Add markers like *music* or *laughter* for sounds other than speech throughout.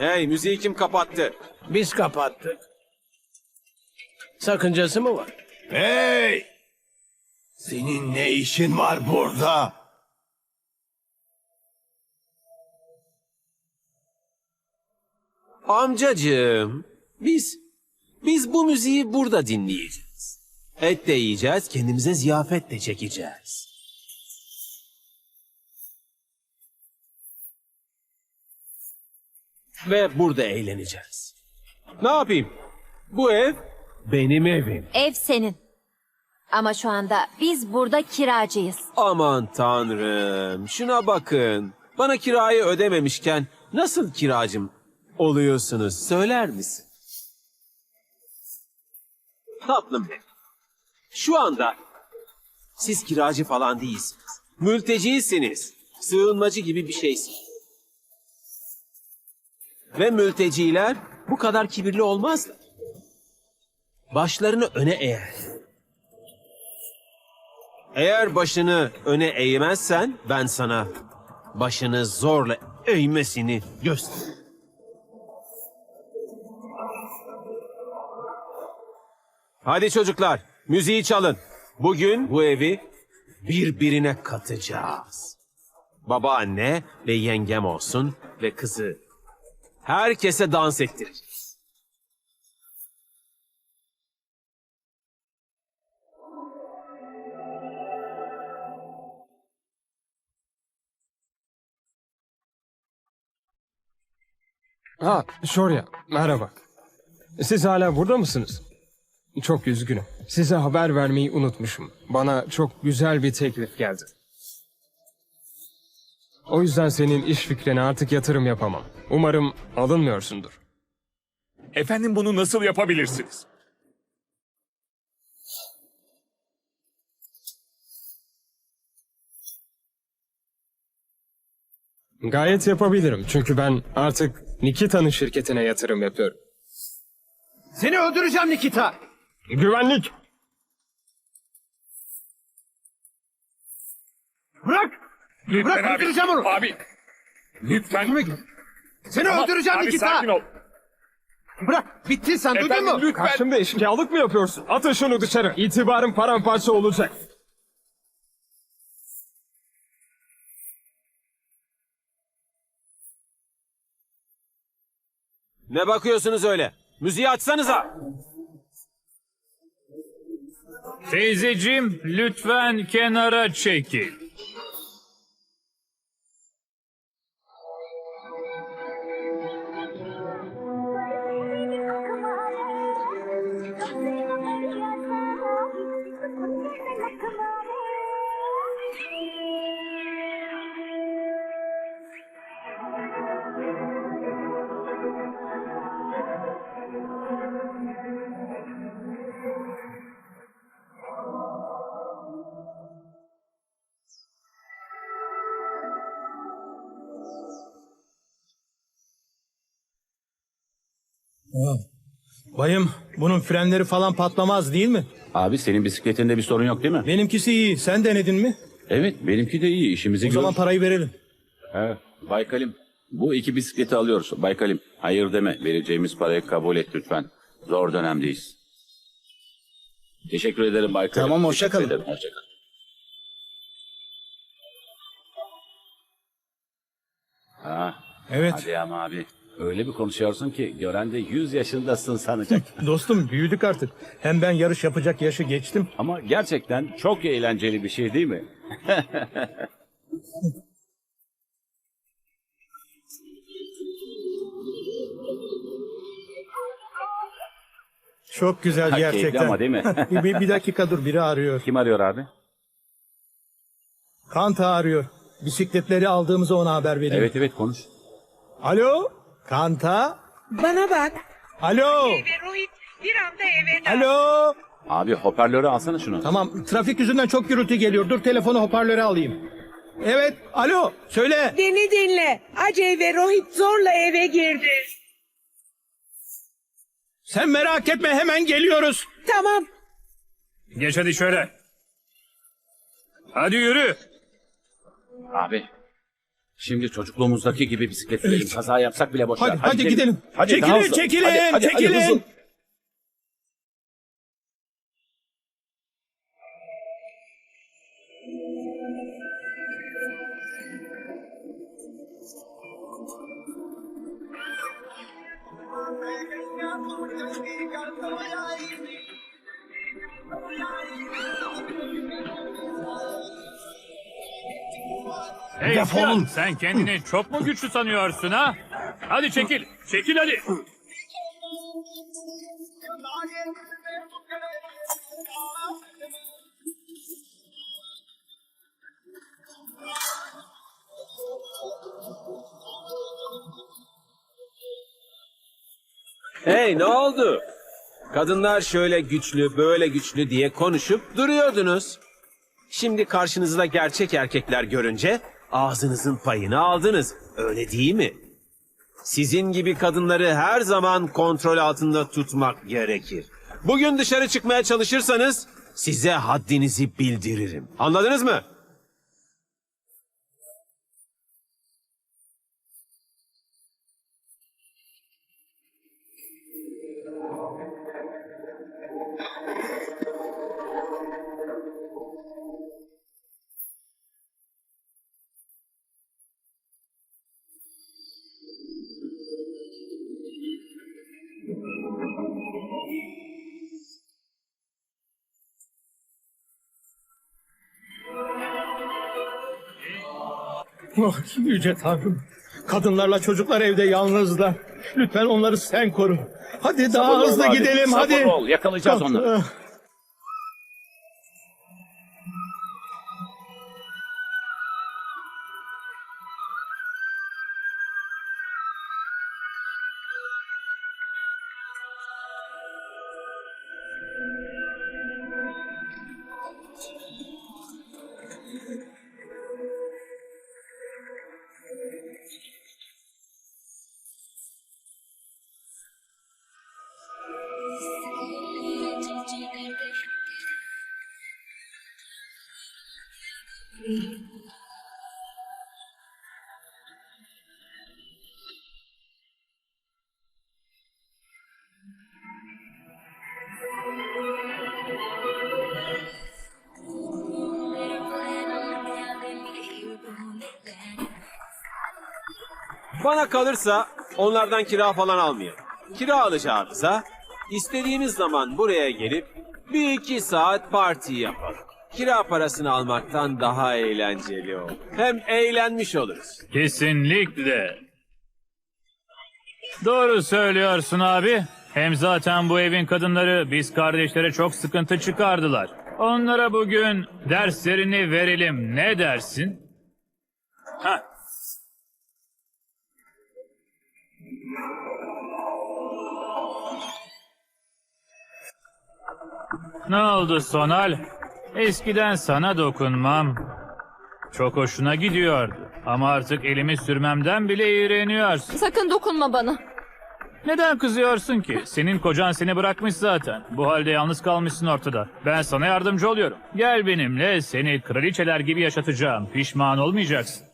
Hey müziği kim kapattı? Biz kapattık. Sakıncası mı var? Hey! Senin ne işin var burada? Amcacığım biz biz bu müziği burada dinleyeceğiz. Et de yiyeceğiz, kendimize ziyafet de çekeceğiz. Ve burada eğleneceğiz. Ne yapayım? Bu ev benim evim. Ev senin. Ama şu anda biz burada kiracıyız. Aman tanrım, şuna bakın. Bana kirayı ödememişken nasıl kiracım oluyorsunuz söyler misin? Tatlım. Şu anda siz kiracı falan değilsiniz. Mültecisiniz. Sığınmacı gibi bir şeysiniz. Ve mülteciler bu kadar kibirli olmazlar. Başlarını öne eğer. Eğer başını öne eğmezsen ben sana başını zorla eğmesini göster. Hadi çocuklar, müziği çalın. Bugün bu evi birbirine katacağız. Babaanne ve yengem olsun ve kızı. Herkese dans ettireceğiz. Ha, Şorya, merhaba. Siz hala burada mısınız? Çok üzgünüm. Size haber vermeyi unutmuşum. Bana çok güzel bir teklif geldi. O yüzden senin iş fikrine artık yatırım yapamam. Umarım alınmıyorsundur. Efendim bunu nasıl yapabilirsiniz? Gayet yapabilirim çünkü ben artık Nikita'nın şirketine yatırım yapıyorum. Seni öldüreceğim Nikita. Güvenlik! Bırak. Lütfen Bırak, abi. öldüreceğim onu. Abi. Lütfen. Seni Tamam, öldüreceğim abi, Nikita. sakin ol. Bırak. Bittin sen duydun Efendim mu? lütfen. Karşımda eşkıyalık mı yapıyorsun? Atın şunu dışarı. İtibarım paramparça olacak. Ne bakıyorsunuz öyle? Müziği açsanıza. Teyzeciğim lütfen kenara çekil. Bayım, bunun frenleri falan patlamaz değil mi? Abi senin bisikletinde bir sorun yok değil mi? Benimkisi iyi. Sen denedin mi? Evet benimki de iyi işimizi O görür. zaman parayı verelim. Evet, Baykalim bu iki bisikleti alıyoruz. Baykalim hayır deme vereceğimiz parayı kabul et lütfen. Zor dönemdeyiz. Teşekkür ederim Baykalim. Tamam, hoşça Teşekkür kalın. ederim, Hoşça kal. Ha, Evet. hadi ama abi. Öyle bir konuşuyorsun ki gören de 100 yaşındasın sanacak. *laughs* Dostum büyüdük artık. Hem ben yarış yapacak yaşı geçtim. Ama gerçekten çok eğlenceli bir şey değil mi? *laughs* Çok güzel Ha, keyifli gerçekten. ama değil mi? *laughs* bir, bir dakika dur biri arıyor. Kim arıyor abi? Kanta arıyor. Bisikletleri aldığımızı ona haber vereyim. Evet evet konuş. Alo? Kanta? Bana bak. Alo? Ve Rohit bir anda eve. Alo? Abi hoparlörü alsana şunu. Tamam trafik yüzünden çok gürültü geliyor. Dur telefonu hoparlöre alayım. Evet alo söyle. Beni dinle. Acey ve Rohit zorla eve girdi. Sen merak etme hemen geliyoruz. Tamam. Geç hadi şöyle. Hadi yürü. Abi Şimdi çocukluğumuzdaki gibi bisiklet sürelim. Kaza yapsak bile boş ver. Hadi, hadi gidelim. Hadi, Çekilin, daha hızlı. çekilin, Hadi, hadi, hadi, çekilin. Hey Defolun. Sinan, sen kendini çok mu güçlü sanıyorsun ha? Hadi çekil. Çekil hadi. Hey ne oldu? Kadınlar şöyle güçlü, böyle güçlü diye konuşup duruyordunuz. Şimdi karşınızda gerçek erkekler görünce ağzınızın payını aldınız. Öyle değil mi? Sizin gibi kadınları her zaman kontrol altında tutmak gerekir. Bugün dışarı çıkmaya çalışırsanız size haddinizi bildiririm. Anladınız mı? Oh, yüce Tanrım. Kadınlarla çocuklar evde yalnızlar. Lütfen onları sen koru. Hadi daha Sabırlı ol hızlı abi, gidelim sabırlı hadi. ol, yakalayacağız onları. Ah, Bana kalırsa onlardan kira falan almayalım. Kira alacağımıza istediğimiz zaman buraya gelip bir iki saat parti yapalım. Kira parasını almaktan daha eğlenceli olur. Hem eğlenmiş oluruz. Kesinlikle. Doğru söylüyorsun abi. Hem zaten bu evin kadınları biz kardeşlere çok sıkıntı çıkardılar. Onlara bugün derslerini verelim. Ne dersin? Ha. Ne oldu Sonal? Eskiden sana dokunmam. Çok hoşuna gidiyordu. Ama artık elimi sürmemden bile iğreniyorsun. Sakın dokunma bana. Neden kızıyorsun ki? Senin kocan seni bırakmış zaten. Bu halde yalnız kalmışsın ortada. Ben sana yardımcı oluyorum. Gel benimle seni kraliçeler gibi yaşatacağım. Pişman olmayacaksın.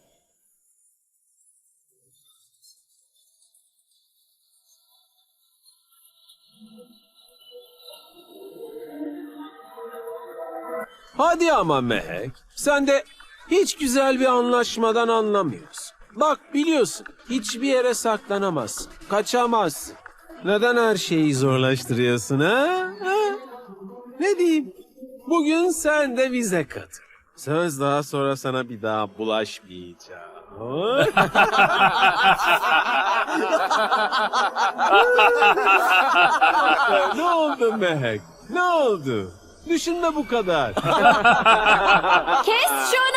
Hadi ama Mehek. Sen de hiç güzel bir anlaşmadan anlamıyorsun. Bak biliyorsun hiçbir yere saklanamazsın. Kaçamazsın. Neden her şeyi zorlaştırıyorsun ha? ha? Ne diyeyim? Bugün sen de bize katıl. Söz daha sonra sana bir daha bulaşmayacağım. *laughs* ne oldu Mehek? Ne oldu? Düşünme bu kadar. *laughs* Kes şunu!